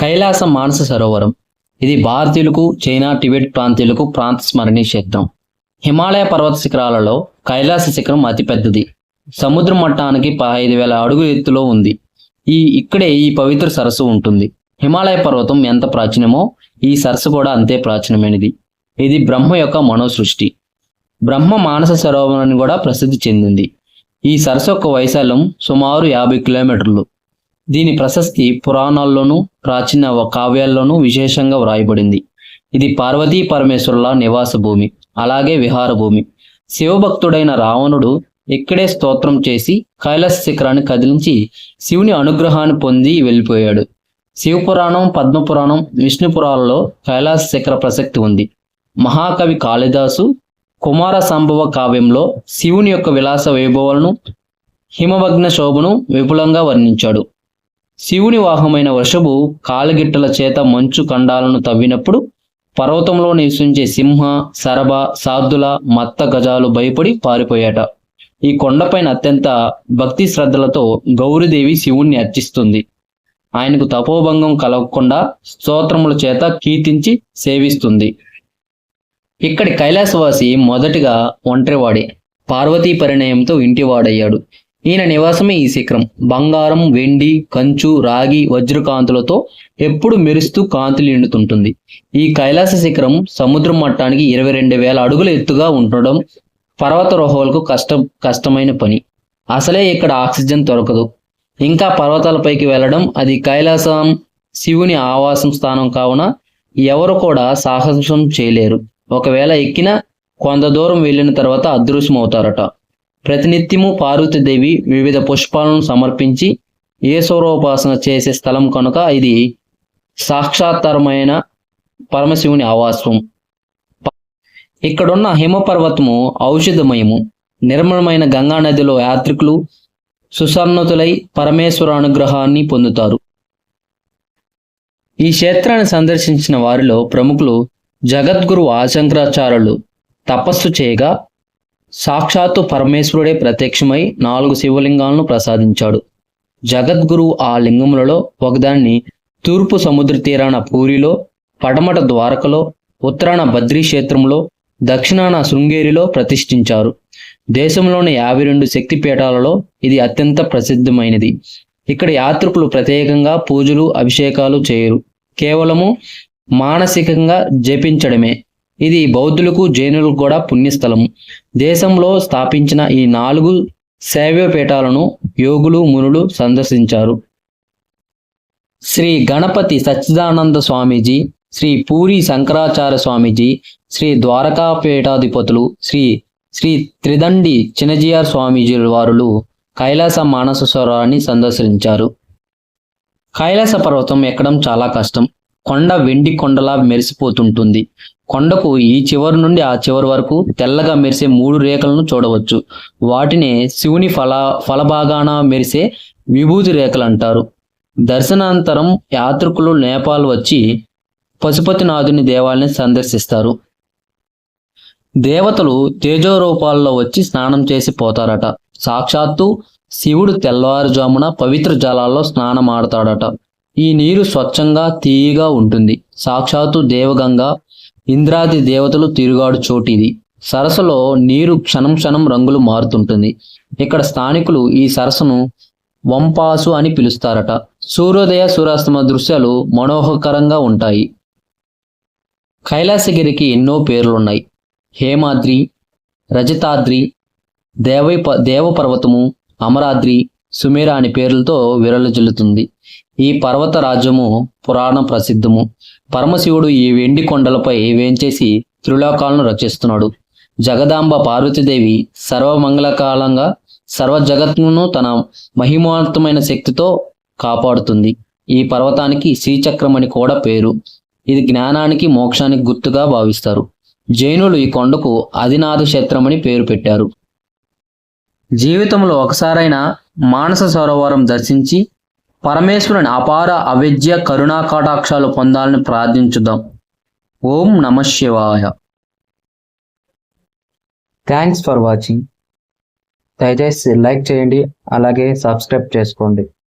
కైలాస మానస సరోవరం. ఇది భారతీయులకు China Tibet ప్రాంతీయులకు ప్రాంత స్మరణీయ క్షేత్రం. హిమాలయ పర్వత శిఖరాలలో కైలాస శిఖరం అతిపెద్దది సముద్ర మట్టానికి పదహైదు వేల అడుగుల ఎత్తులో ఉంది. ఈ ఇక్కడే ఈ పవిత్ర సరస్సు ఉంటుంది. హిమాలయ పర్వతం ఎంత ప్రాచీనమో ఈ సరస్సు కూడా అంతే ప్రాచీనమైనది. ఇది బ్రహ్మ యొక్క మనోసృష్టి. బ్రహ్మ మానస సరోవరాన్ని కూడా ప్రసిద్ధి చెందింది. ఈ సరస్సు యొక్క వైశాల్యం సుమారు యాభై కిలోమీటర్లు. దీని ప్రశస్తి పురాణాల్లోనూ ప్రాచీన కావ్యాల్లోనూ విశేషంగా వ్రాయబడింది. ఇది పార్వతీ పరమేశ్వరుల నివాస భూమి అలాగే విహార భూమి. శివభక్తుడైన రావణుడు ఇక్కడే స్తోత్రం చేసి కైలాస శిఖరాన్ని కదిలించి శివుని అనుగ్రహాన్ని పొంది వెళ్ళిపోయాడు. శివపురాణం పద్మపురాణం విష్ణుపురాణంలో కైలాస శిఖర ప్రసక్తి ఉంది. మహాకవి కాళిదాసు కుమార సంభవ కావ్యంలో శివుని యొక్క విలాస వైభవాలను హిమభగ్న శోభను విపులంగా వర్ణించాడు. శివుని వాహమైన వృషభు కాలిగిట్టల చేత మంచు ఖండాలను తవ్వినప్పుడు పర్వతంలో నివసించే సింహ సరభ సాధుల మత్త గజాలు భయపడి పారిపోయాట. ఈ కొండపైన అత్యంత భక్తి శ్రద్ధలతో గౌరీదేవి శివుణ్ణి అర్చిస్తుంది. ఆయనకు తపోభంగం కలగకుండా స్తోత్రముల చేత కీర్తించి సేవిస్తుంది. ఇక్కడి కైలాసవాసి మొదటిగా ఒంటరివాడే. పార్వతీ పరిణయంతో ఇంటివాడయ్యాడు. ఈయన నివాసమే ఈ శిఖరం. బంగారం వెండి కంచు రాగి వజ్రకాంతులతో ఎప్పుడు మెరుస్తూ కాంతులు ఎండుతుంటుంది ఈ కైలాస శిఖరం సముద్రం మట్టానికి ఇరవై రెండు వేల అడుగుల ఎత్తుగా ఉండడం పర్వతారోహకులకు కష్టం కష్టమైన పని. అసలే ఇక్కడ ఆక్సిజన్ దొరకదు. ఇంకా పర్వతాలపైకి వెళ్ళడం అది కైలాసం శివుని ఆవాసం స్థానం కావున ఎవరు కూడా సాహసం చేయలేరు. ఒకవేళ ఎక్కిన కొంత దూరం వెళ్ళిన తర్వాత అదృశ్యమవుతారట. ప్రతినిత్యము పార్వతీదేవి వివిధ పుష్పాలను సమర్పించి ఈశ్వరోపాసన చేసే స్థలం కనుక ఇది సాక్షాత్తరమైన పరమశివుని ఆవాసం ఇక్కడున్న హిమపర్వతము ఔషధమయము. నిర్మలమైన గంగా నదిలో యాత్రికులు సుసన్నతులై పరమేశ్వర అనుగ్రహాన్ని పొందుతారు. ఈ క్షేత్రాన్ని సందర్శించిన వారిలో ప్రముఖులు జగద్గురు ఆశంకరాచార్యులు తపస్సు చేయగా సాక్షాత్తు పరమేశ్వరుడే ప్రత్యక్షమై నాలుగు శివలింగాలను ప్రసాదించాడు. జగద్గురు ఆ లింగములలో ఒకదాన్ని తూర్పు సముద్ర తీరాన పూరిలో పడమట ద్వారకలో ఉత్తరాన బద్రీ క్షేత్రంలో దక్షిణాన శృంగేరిలో ప్రతిష్ఠించారు. దేశంలోని యాభై రెండు శక్తిపీఠాలలో ఇది అత్యంత ప్రసిద్ధమైనది. ఇక్కడ యాత్రికులు ప్రత్యేకంగా పూజలు అభిషేకాలు చేయరు. కేవలము మానసికంగా జపించడమే. ఇది బౌద్ధులకు జైనులకు కూడా పుణ్యస్థలం దేశంలో స్థాపించిన ఈ నాలుగు శైవ్యపీఠాలను యోగులు మునులు సందర్శించారు. శ్రీ గణపతి సచ్చిదానంద స్వామీజీ శ్రీ పూరి శంకరాచార్య స్వామీజీ శ్రీ ద్వారకాపీఠాధిపతులు శ్రీ శ్రీ త్రిదండి చినజీఆర్ స్వామీజీ వారులు కైలాస మానసస్వరాన్ని సందర్శించారు. కైలాస పర్వతం ఎక్కడం చాలా కష్టం. కొండ వెండి కొండలా మెరిసిపోతుంటుంది. కొండకు ఈ చివరి నుండి ఆ చివరి వరకు తెల్లగా మెరిసే మూడు రేఖలను చూడవచ్చు. వాటినే శివుని ఫల ఫలభాగాన మెరిసే విభూతి రేఖలు అంటారు దర్శనానంతరం యాత్రికులు నేపాల్ వచ్చి పశుపతినాథుని దేవాలయాన్ని సందర్శిస్తారు. దేవతలు తేజో రూపాల్లో వచ్చి స్నానం చేసి పోతారట. సాక్షాత్తు శివుడు తెల్లవారుజామున పవిత్ర జలాల్లో స్నానం ఆడతాడట ఈ నీరు స్వచ్ఛంగా తీయగా ఉంటుంది. సాక్షాత్తు దేవగంగా ఇంద్రాది దేవతలు తిరుగాడు చోటిది. సరస్సులో నీరు క్షణం క్షణం రంగులు మారుతుంటుంది. ఇక్కడ స్థానికులు ఈ సరస్సును వంపాసు అని పిలుస్తారట. సూర్యోదయ సూర్యాస్తమ దృశ్యాలు మనోహకరంగా ఉంటాయి. కైలాసగిరికి ఎన్నో పేర్లున్నాయి. హేమాద్రి రజతాద్రి దేవై దేవపర్వతము అమరాద్రి సుమేర అనే పేర్లతో విరలజిల్లుతుంది ఈ పర్వత రాజ్యము పురాణ ప్రసిద్ధము. పరమశివుడు ఈ వెండి కొండలపై వేంచేసి త్రిలోకాలను రక్షిస్తున్నాడు జగదాంబ పార్వతీదేవి సర్వమంగళకాలంగా సర్వ జగత్తును తన మహిమవంతమైన శక్తితో కాపాడుతుంది. ఈ పర్వతానికి శ్రీచక్రం అని కూడా పేరు. ఇది జ్ఞానానికి మోక్షానికి గుర్తుగా భావిస్తారు. జైనులు ఈ కొండకు అధినాథ క్షేత్రం అని పేరు పెట్టారు. జీవితంలో ఒకసారైనా మానస సరోవరం దర్శించి పరమేశ్వరుని అపార అవిద్య కరుణా కటాక్షాలు పొందాలని ప్రార్థించుదాం. ఓం నమ శివాయ. థ్యాంక్స్ ఫర్ వాచింగ్ దయచేసి లైక్ చేయండి అలాగే సబ్స్క్రైబ్ చేసుకోండి.